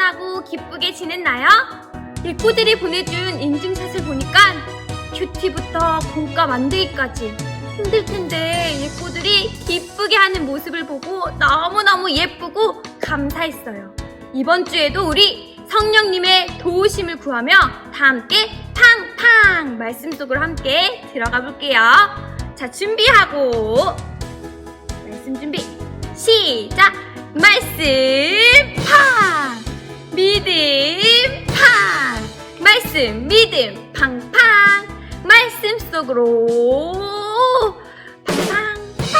훈훈하고 기쁘게 지냈나요? 예꼬들이 보내준 인증샷을 보니까 큐티부터 공과 만들기까지 힘들 텐데 예꼬들이 기쁘게 하는 모습을 보고 너무너무 예쁘고 감사했어요. 이번 주에도 우리 성령님의 도우심을 구하며 다 함께 팡팡 말씀 속으로 함께 들어가 볼게요. 자, 준비하고 말씀 준비 시작 말씀 팡 믿음 팡! 말씀 믿음 팡팡! 말씀 속으로 팡팡팡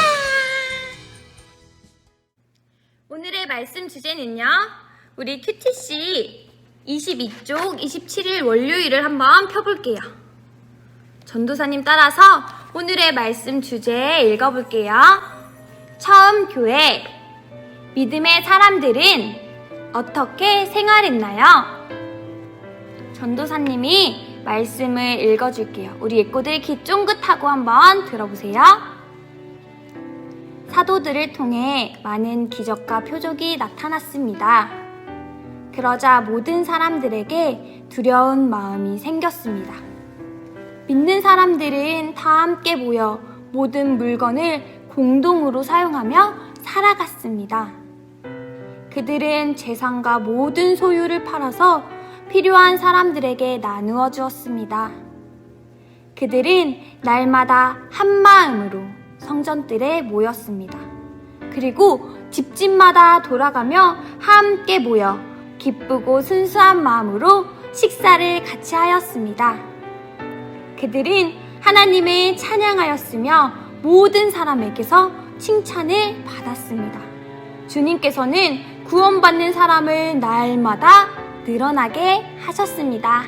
오늘의 말씀 주제는요 우리 큐티씨 22쪽 27일 월요일을 한번 펴볼게요. 전도사님 따라서 오늘의 말씀 주제 읽어볼게요. 처음 교회. 믿음의 사람들은 어떻게 생활했나요? 전도사님이 말씀을 읽어줄게요. 우리 예꼬들 귀 쫑긋하고 한번 들어보세요. 사도들을 통해 많은 기적과 표적이 나타났습니다. 그러자 모든 사람들에게 두려운 마음이 생겼습니다. 믿는 사람들은 다 함께 모여 모든 물건을 공동으로 사용하며 살아갔습니다. 그들은 재산과 모든 소유를 팔아서 필요한 사람들에게 나누어 주었습니다. 그들은 날마다 한 마음으로 성전들에 모였습니다. 그리고 집집마다 돌아가며 함께 모여 기쁘고 순수한 마음으로 식사를 같이 하였습니다. 그들은 하나님을 찬양하였으며 모든 사람에게서 칭찬을 받았습니다. 주님께서는 구원받는 사람을 날마다 늘어나게 하셨습니다.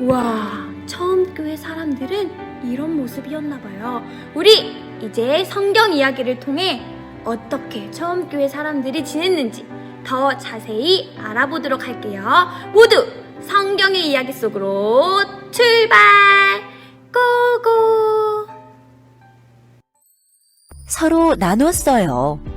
우와, 처음 교회 사람들은 이런 모습이었나 봐요. 우리 이제 성경 이야기를 통해 어떻게 처음 교회 사람들이 지냈는지 더 자세히 알아보도록 할게요. 모두 성경의 이야기 속으로 출발! 고고! 서로 나눴어요.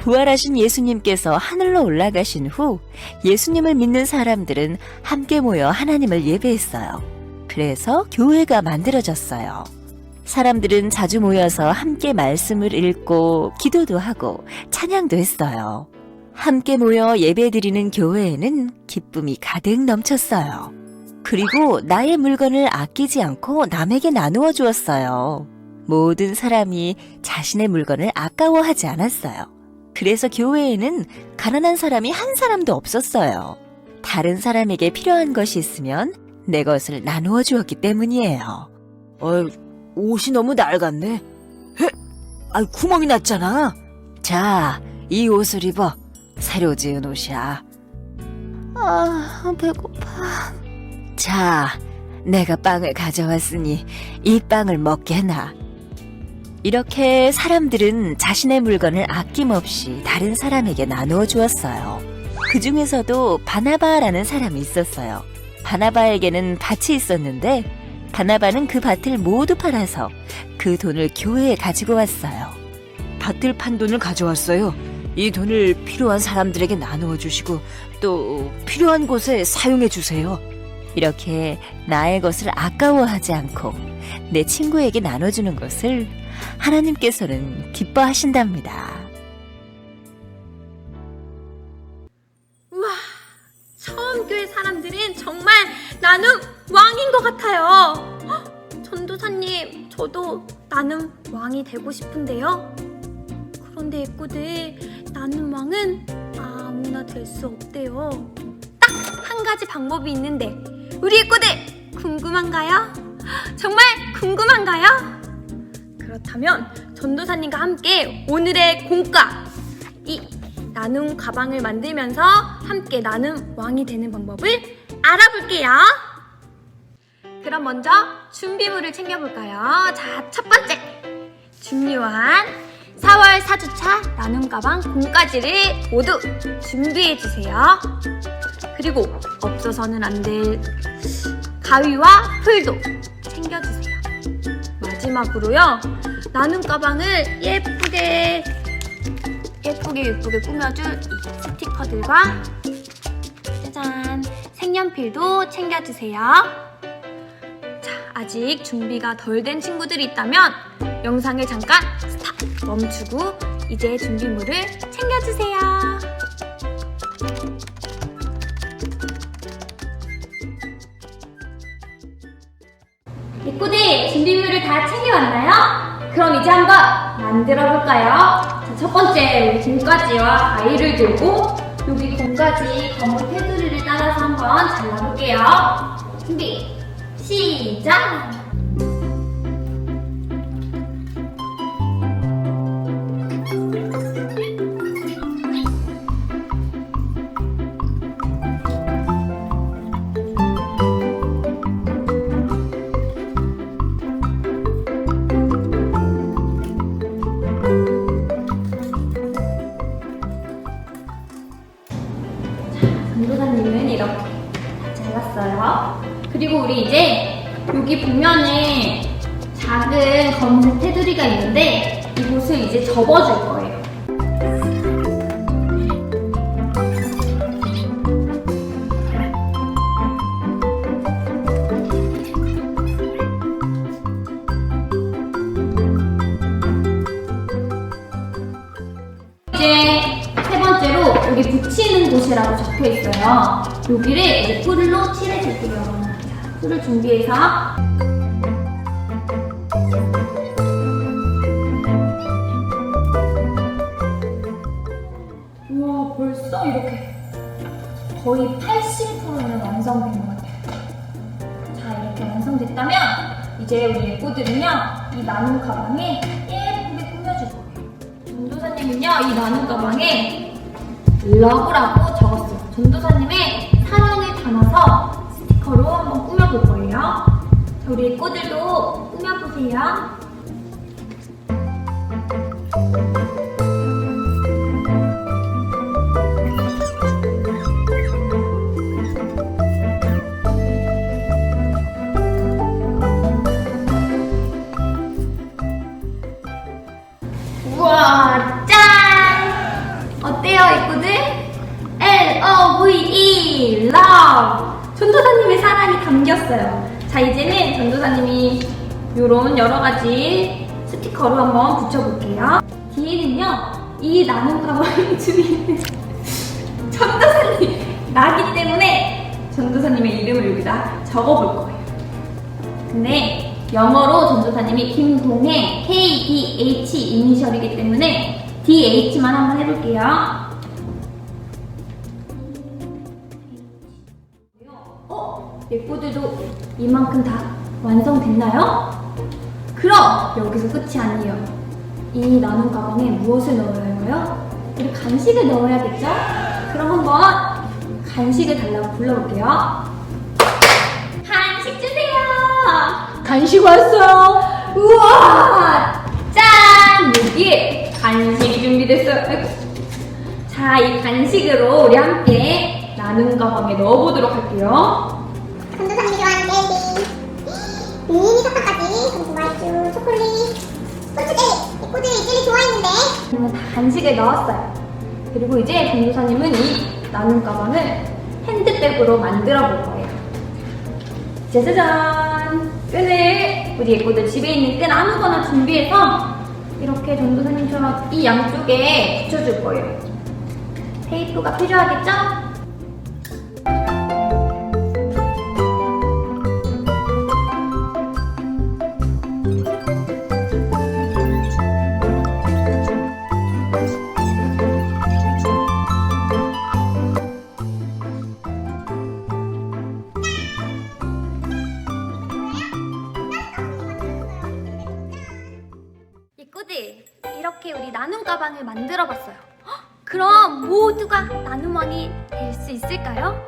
부활하신 예수님께서 하늘로 올라가신 후 예수님을 믿는 사람들은 함께 모여 하나님을 예배했어요. 그래서 교회가 만들어졌어요. 사람들은 자주 모여서 함께 말씀을 읽고 기도도 하고 찬양도 했어요. 함께 모여 예배드리는 교회에는 기쁨이 가득 넘쳤어요. 그리고 나의 물건을 아끼지 않고 남에게 나누어 주었어요. 모든 사람이 자신의 물건을 아까워하지 않았어요. 그래서 교회에는 가난한 사람이 한 사람도 없었어요. 다른 사람에게 필요한 것이 있으면 내 것을 나누어 주었기 때문이에요. 어이, 옷이 너무 낡았네. 헤, 아이, 구멍이 났잖아. 자, 이 옷을 입어. 새로 지은 옷이야. 아, 배고파. 자, 내가 빵을 가져왔으니 이 빵을 먹게 나. 이렇게 사람들은 자신의 물건을 아낌없이 다른 사람에게 나누어 주었어요. 그 중에서도 바나바라는 사람이 있었어요. 바나바에게는 밭이 있었는데 바나바는 그 밭을 모두 팔아서 그 돈을 교회에 가지고 왔어요. 밭을 판 돈을 가져왔어요. 이 돈을 필요한 사람들에게 나누어 주시고 또 필요한 곳에 사용해 주세요. 이렇게 나의 것을 아까워하지 않고 내 친구에게 나눠주는 것을 하나님께서는 기뻐하신답니다. 우와, 처음 교회 사람들은 정말 나는 왕인 것 같아요. 헉, 전도사님, 저도 나는 왕이 되고 싶은데요. 그런데 예꼬들, 나는 왕은 아무나 될 수 없대요. 딱 한 가지 방법이 있는데, 우리 예꼬들, 궁금한가요? 정말 궁금한가요? 그렇다면 전도사님과 함께 오늘의 공과 이 나눔 가방을 만들면서 함께 나눔 왕이 되는 방법을 알아볼게요. 그럼 먼저 준비물을 챙겨볼까요? 자, 첫 번째. 중요한 4월 4주차 나눔 가방 공까지를 모두 준비해주세요. 그리고 없어서는 안 될 가위와 풀도 챙겨주세요. 마지막으로요. 나눔 가방을 예쁘게 예쁘게 예쁘게 꾸며줄 스티커들과 짜잔 색연필도 챙겨주세요. 자, 아직 준비가 덜 된 친구들이 있다면 영상을 잠깐 스탑 멈추고 이제 준비물을 챙겨주세요. 준비물을 다 챙겨왔나요? 그럼 이제 한번 만들어 볼까요? 자, 첫 번째 우리 공가지와 가위를 들고 여기 공가지 검은 테두리를 따라서 한번 잘라볼게요. 준비 시작! 여기 보면은 작은 검은색 테두리가 있는데 이곳을 이제 접어줄 거예요. 이제 세 번째로 여기 붙이는 곳이라고 적혀 있어요. 여기를 이제 풀로 칠해줄게요. 자, 풀을 준비해서 우와 벌써 이렇게 거의 80%는 완성된 것 같아요. 자 이렇게 완성됐다면 이제 우리 예쁘들은요 이 나눔 가방에 예쁘게 꾸며줄 거예요. 전도사님은요 이 나눔 가방에 러브라고 적었어요. 전도사님의 사랑을 담아서 거예요. 자, 우리 예쁘들도 꾸며보세요. 담겼어요. 자, 이제는 전도사님이 이런 여러 가지 스티커로 한번 붙여볼게요. 뒤에는요, 이 나눔 가방을 주인은 전도사님 나기 때문에 전도사님의 이름을 여기다 적어볼 거예요. 근데 영어로 전도사님이 김동혜 KDH 이니셜이기 때문에 DH만 한번 해볼게요. 예쁘들도 이만큼 다 완성됐나요? 그럼 여기서 끝이 아니에요. 이 나눔 가방에 무엇을 넣어야 할까요? 우리 간식을 넣어야겠죠? 그럼 한번 간식을 달라고 불러볼게요. 간식 주세요! 간식 왔어요! 우와! 짠! 여기 간식이 준비됐어요. 아이고. 자, 이 간식으로 우리 함께 나눔 가방에 넣어보도록 할게요. 미니 사탕까지 말주 초콜릿 소주 젤리 예쁘들이 이 젤리 좋아했는데 저는 다 간식을 넣었어요. 그리고 이제 전도사님은 이 나눔 가방을 핸드백으로 만들어 볼 거예요. 짜자잔! 끈을 우리 예쁘들 집에 있는 끈 아무거나 준비해서 이렇게 전도사님처럼 이 양쪽에 붙여줄 거예요. 테이프가 필요하겠죠? 이렇게 우리 나눔 가방을 만들어 봤어요. 헉, 그럼 모두가 나눔왕이 될 수 있을까요?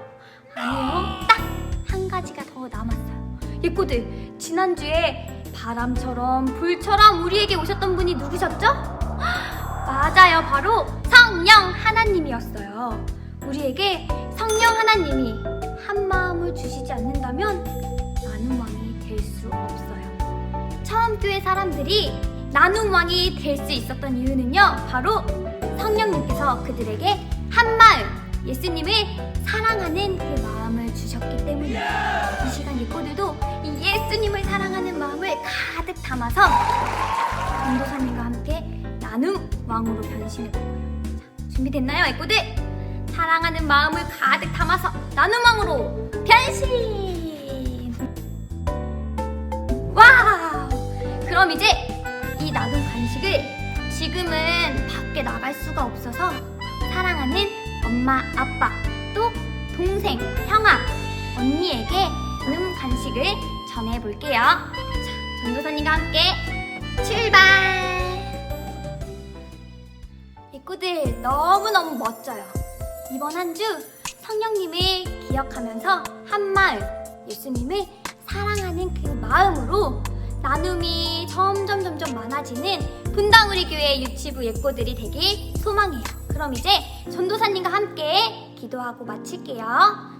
아니요. 딱 한 가지가 더 남았어요. 예쁘들 지난주에 바람처럼 불처럼 우리에게 오셨던 분이 누구셨죠? 헉, 맞아요. 바로 성령 하나님이었어요. 우리에게 성령 하나님이 한 마음을 주시지 않는다면 나눔왕이 될 수 없어요. 처음 교회 사람들이 나눔 왕이 될 수 있었던 이유는요, 바로 성령님께서 그들에게 한 마음, 예수님을 사랑하는 그 마음을 주셨기 때문이에요. 이 시간 예꼬들도 이 예수님을 사랑하는 마음을 가득 담아서 전도사님과 함께 나눔 왕으로 변신해 볼 거예요. 자, 준비됐나요, 예꼬들? 사랑하는 마음을 가득 담아서 나눔 왕으로 변신! 와우! 그럼 이제 간식을 지금은 밖에 나갈 수가 없어서 사랑하는 엄마, 아빠, 또 동생, 형아, 언니에게 나눔 간식을 전해볼게요. 자, 전도사님과 함께 출발! 이꼬들 너무너무 멋져요. 이번 한 주 성령님을 기억하면서 한마을 예수님을 사랑하는 그 마음으로 나눔이 점점 점점 많아지는 분당우리 교회 유치부 예꼬들이 되길 소망해요. 그럼 이제 전도사님과 함께 기도하고 마칠게요.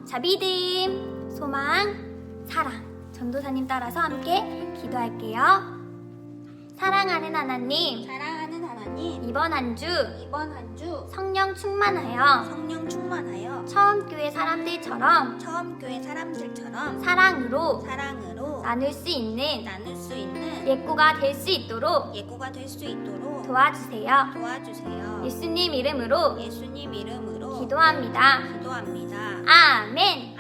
자, 믿음, 소망, 사랑. 전도사님 따라서 함께 기도할게요. 사랑하는 하나님, 사랑 하나님, 이번 한 주 이번 한 주 성령 충만하여 성령 충만하여 처음 교회 사람들처럼 처음 교회 사람들처럼 사랑으로 사랑으로 나눌 수 있는 나눌 수 있는 예꼬가 될 수 있도록 예고가 될 수 있도록 도와주세요. 도와주세요. 예수님 이름으로 예수님 이름으로 기도합니다. 기도합니다. 아멘.